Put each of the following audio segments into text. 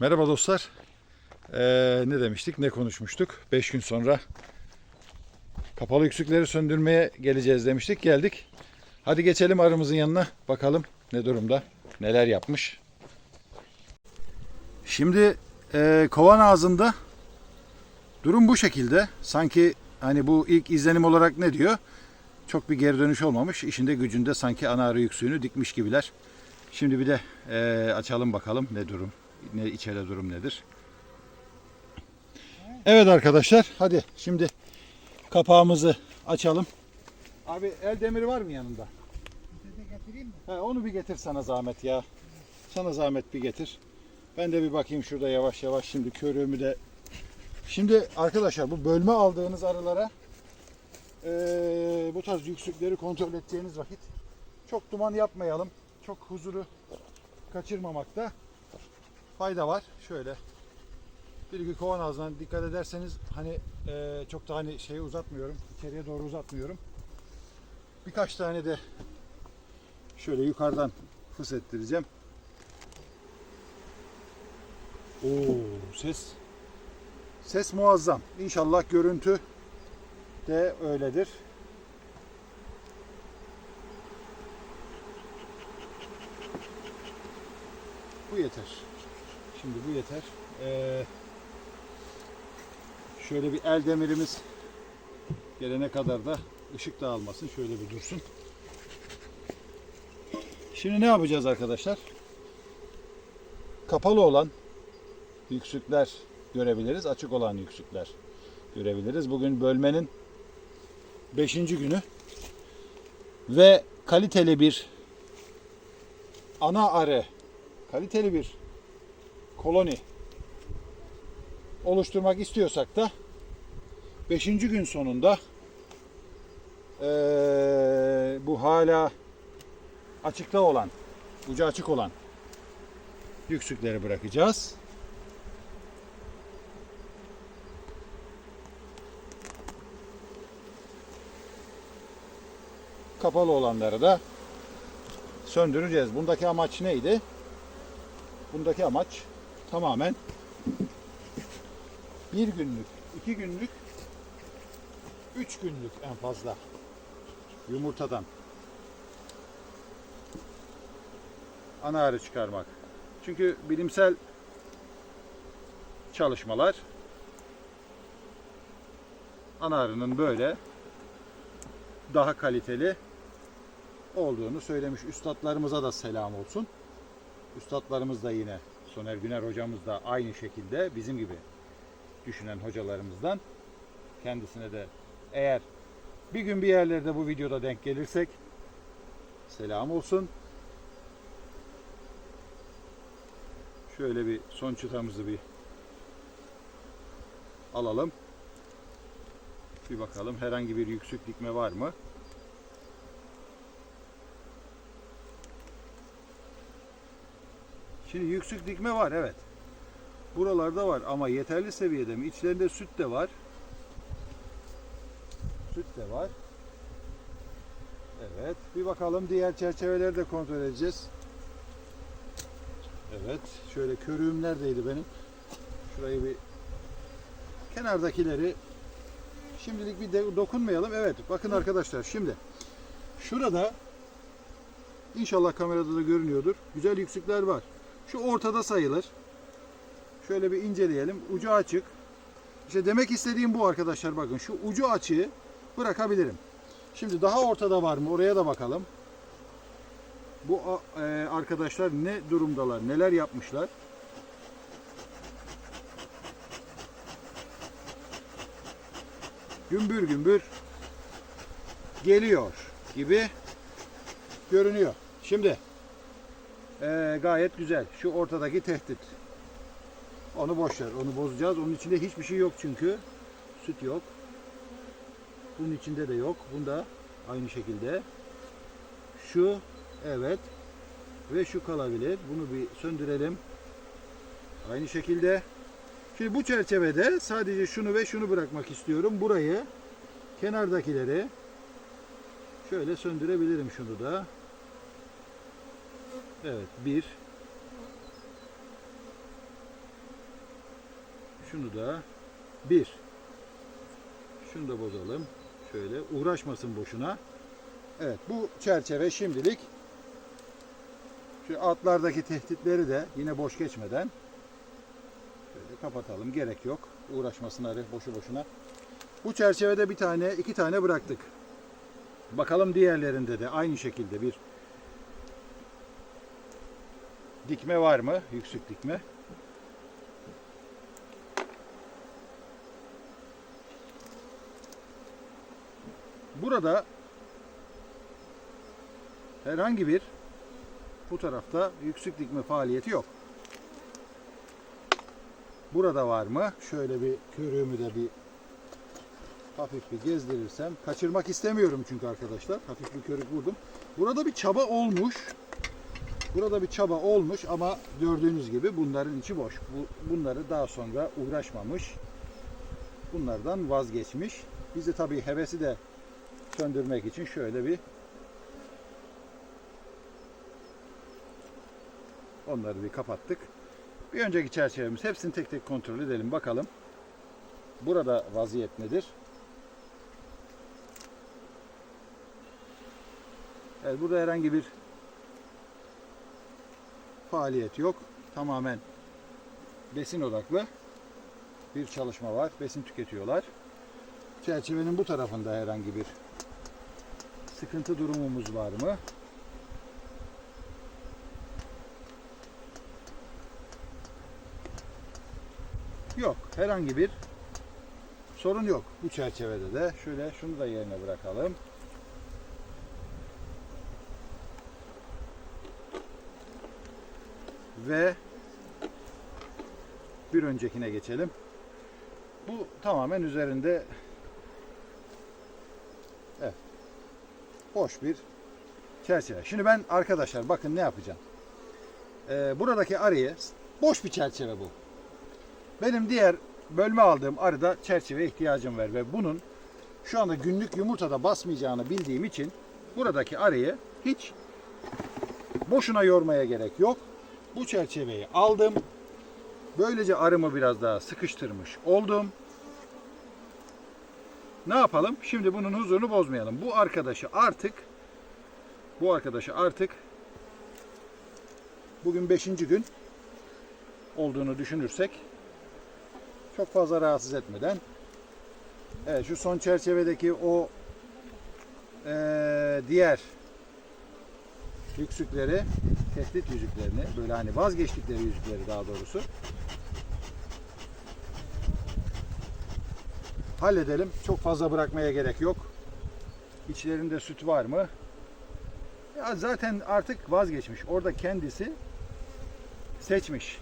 Merhaba dostlar. Ee, ne demiştik, ne konuşmuştuk? 5 gün sonra kapalı yüksükleri söndürmeye geleceğiz demiştik. Geldik. Hadi geçelim arımızın yanına. Bakalım ne durumda, neler yapmış. Şimdi e, kovan ağzında durum bu şekilde. Sanki hani bu ilk izlenim olarak ne diyor? Çok bir geri dönüş olmamış. İşinde gücünde sanki ana arı yüksüğünü dikmiş gibiler. Şimdi bir de e, açalım bakalım ne durum, ne içeride durum nedir. Evet arkadaşlar, hadi şimdi kapağımızı açalım. Abi el demiri var mı yanında? getireyim mi? He, onu bir getir sana zahmet ya. Sana zahmet bir getir. Ben de bir bakayım şurada yavaş yavaş şimdi körüğümü de. Şimdi arkadaşlar bu bölme aldığınız arılara eee, bu tarz yüksükleri kontrol edeceğiniz vakit çok duman yapmayalım. Çok huzuru kaçırmamakta fayda var. Şöyle bir iki kovan ağzından dikkat ederseniz hani eee, çok da hani şeyi uzatmıyorum. içeriye doğru uzatmıyorum. Birkaç tane de Şöyle yukarıdan fıs ettireceğim. Oo ses ses muazzam. İnşallah görüntü de öyledir. Bu yeter. Şimdi bu yeter. Ee, şöyle bir el demirimiz gelene kadar da ışık dağılmasın. Şöyle bir dursun. Şimdi ne yapacağız arkadaşlar? Kapalı olan yüksükler görebiliriz. Açık olan yüksükler görebiliriz. Bugün bölmenin 5. günü ve kaliteli bir ana arı, kaliteli bir koloni oluşturmak istiyorsak da 5. gün sonunda eee, bu hala açıkta olan, ucu açık olan yüksükleri bırakacağız. Kapalı olanları da söndüreceğiz. Bundaki amaç neydi? Bundaki amaç tamamen bir günlük, iki günlük, üç günlük en fazla yumurtadan ana arı çıkarmak. Çünkü bilimsel çalışmalar ana arının böyle daha kaliteli olduğunu söylemiş. Üstadlarımıza da selam olsun. Üstadlarımız da yine Soner Güner hocamız da aynı şekilde bizim gibi düşünen hocalarımızdan kendisine de eğer bir gün bir yerlerde bu videoda denk gelirsek selam olsun. Şöyle bir son çıtamızı bir alalım. Bir bakalım herhangi bir yüksük dikme var mı? Şimdi yüksük dikme var evet. Buralarda var ama yeterli seviyede mi? İçlerinde süt de var. Süt de var. Evet. Bir bakalım diğer çerçeveleri de kontrol edeceğiz. Evet. Şöyle körüğüm neredeydi benim? Şurayı bir kenardakileri şimdilik bir de dokunmayalım. Evet. Bakın arkadaşlar şimdi şurada inşallah kamerada da görünüyordur. Güzel yüksükler var. Şu ortada sayılır. Şöyle bir inceleyelim. Ucu açık. İşte demek istediğim bu arkadaşlar bakın. Şu ucu açığı bırakabilirim. Şimdi daha ortada var mı? Oraya da bakalım. Bu e, arkadaşlar ne durumdalar? Neler yapmışlar? Gümbür gümbür geliyor gibi görünüyor. Şimdi e, gayet güzel. Şu ortadaki tehdit. Onu boş. Onu bozacağız. Onun içinde hiçbir şey yok çünkü. Süt yok. Bunun içinde de yok. Bunda aynı şekilde. Şu evet ve şu kalabilir. Bunu bir söndürelim. Aynı şekilde. Şimdi bu çerçevede sadece şunu ve şunu bırakmak istiyorum. Burayı kenardakileri şöyle söndürebilirim şunu da. Evet bir Şunu da bir. Şunu da bozalım. Şöyle uğraşmasın boşuna. Evet bu çerçeve şimdilik şu altlardaki tehditleri de yine boş geçmeden şöyle kapatalım. Gerek yok. Uğraşmasın arı boşu boşuna. Bu çerçevede bir tane, iki tane bıraktık. Bakalım diğerlerinde de aynı şekilde bir dikme var mı? Yüksek dikme. Burada herhangi bir bu tarafta yüksek dikme faaliyeti yok. Burada var mı? Şöyle bir körüğümü de bir hafif bir gezdirirsem. Kaçırmak istemiyorum çünkü arkadaşlar. Hafif bir körük vurdum. Burada bir çaba olmuş. Burada bir çaba olmuş ama gördüğünüz gibi bunların içi boş. Bu, bunları daha sonra uğraşmamış. Bunlardan vazgeçmiş. Biz tabii hevesi de söndürmek için şöyle bir onları bir kapattık. Bir önceki çerçevemiz hepsini tek tek kontrol edelim bakalım. Burada vaziyet nedir? Evet burada herhangi bir faaliyet yok. Tamamen besin odaklı bir çalışma var. Besin tüketiyorlar. Çerçevenin bu tarafında herhangi bir sıkıntı durumumuz var mı? Yok. Herhangi bir sorun yok bu çerçevede de. Şöyle şunu da yerine bırakalım. Ve bir öncekine geçelim. Bu tamamen üzerinde evet, boş bir çerçeve. Şimdi ben arkadaşlar bakın ne yapacağım. Ee, buradaki arıyı boş bir çerçeve bu. Benim diğer bölme aldığım arıda çerçeve ihtiyacım var ve bunun şu anda günlük yumurtada basmayacağını bildiğim için buradaki arıyı hiç boşuna yormaya gerek yok. Bu çerçeveyi aldım. Böylece arımı biraz daha sıkıştırmış oldum. Ne yapalım? Şimdi bunun huzurunu bozmayalım. Bu arkadaşı artık bu arkadaşı artık bugün 5. gün olduğunu düşünürsek çok fazla rahatsız etmeden evet şu son çerçevedeki o eee, diğer yüksükleri tehdit yüzüklerini böyle hani vazgeçtikleri yüzükleri daha doğrusu halledelim. Çok fazla bırakmaya gerek yok. İçlerinde süt var mı? Ya zaten artık vazgeçmiş. Orada kendisi seçmiş.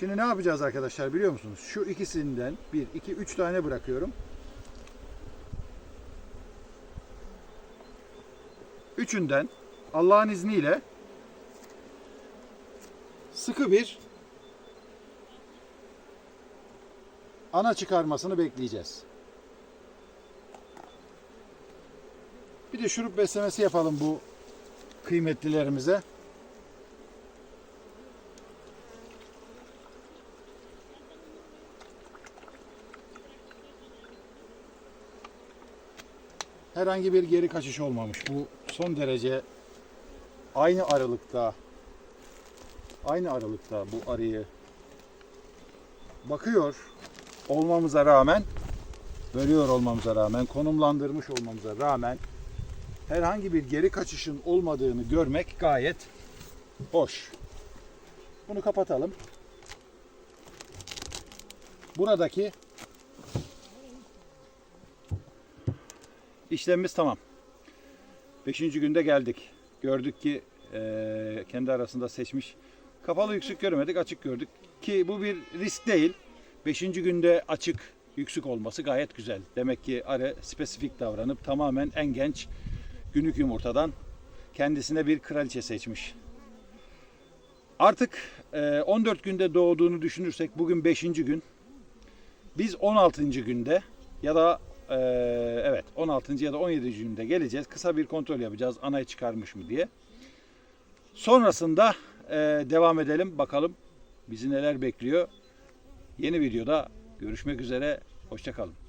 Şimdi ne yapacağız arkadaşlar biliyor musunuz? Şu ikisinden 1, 2, 3 tane bırakıyorum. Üçünden Allah'ın izniyle sıkı bir ana çıkarmasını bekleyeceğiz. Bir de şurup beslemesi yapalım bu kıymetlilerimize. Herhangi bir geri kaçış olmamış. Bu son derece aynı aralıkta aynı aralıkta bu arıyı bakıyor olmamıza rağmen bölüyor olmamıza rağmen konumlandırmış olmamıza rağmen herhangi bir geri kaçışın olmadığını görmek gayet hoş. Bunu kapatalım. Buradaki işlemimiz tamam. Beşinci günde geldik. Gördük ki eee, kendi arasında seçmiş. Kapalı yüksek görmedik, açık gördük. Ki bu bir risk değil. Beşinci günde açık yüksek olması gayet güzel. Demek ki arı spesifik davranıp tamamen en genç günlük yumurtadan kendisine bir kraliçe seçmiş. Artık eee, 14 günde doğduğunu düşünürsek bugün 5. gün. Biz 16. günde ya da eee, evet 16. ya da 17. günde geleceğiz. Kısa bir kontrol yapacağız anayı çıkarmış mı diye. Sonrasında eee, devam edelim bakalım bizi neler bekliyor. Yeni videoda görüşmek üzere. Hoşçakalın.